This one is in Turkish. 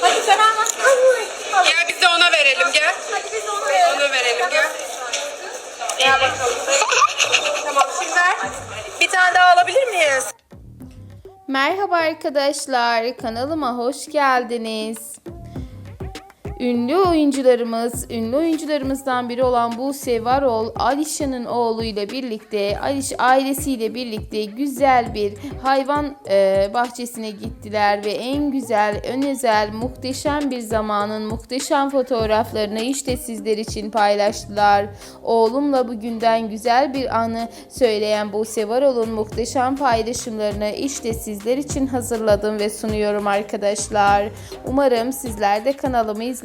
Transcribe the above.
Hadi sen alma. Gel biz de ona verelim gel. Hadi biz onu verelim. Onu verelim gel. Gel bakalım. tamam şimdi ver. Bir tane daha alabilir miyiz? Merhaba arkadaşlar, kanalıma hoş geldiniz. Ünlü oyuncularımız, ünlü oyuncularımızdan biri olan Buse Varol, Alişan'ın oğluyla birlikte, Aliş ailesiyle birlikte güzel bir hayvan e, bahçesine gittiler ve en güzel, ön özel, muhteşem bir zamanın muhteşem fotoğraflarını işte sizler için paylaştılar. Oğlumla bugünden güzel bir anı söyleyen Buse Varol'un muhteşem paylaşımlarını işte sizler için hazırladım ve sunuyorum arkadaşlar. Umarım sizler de kanalımı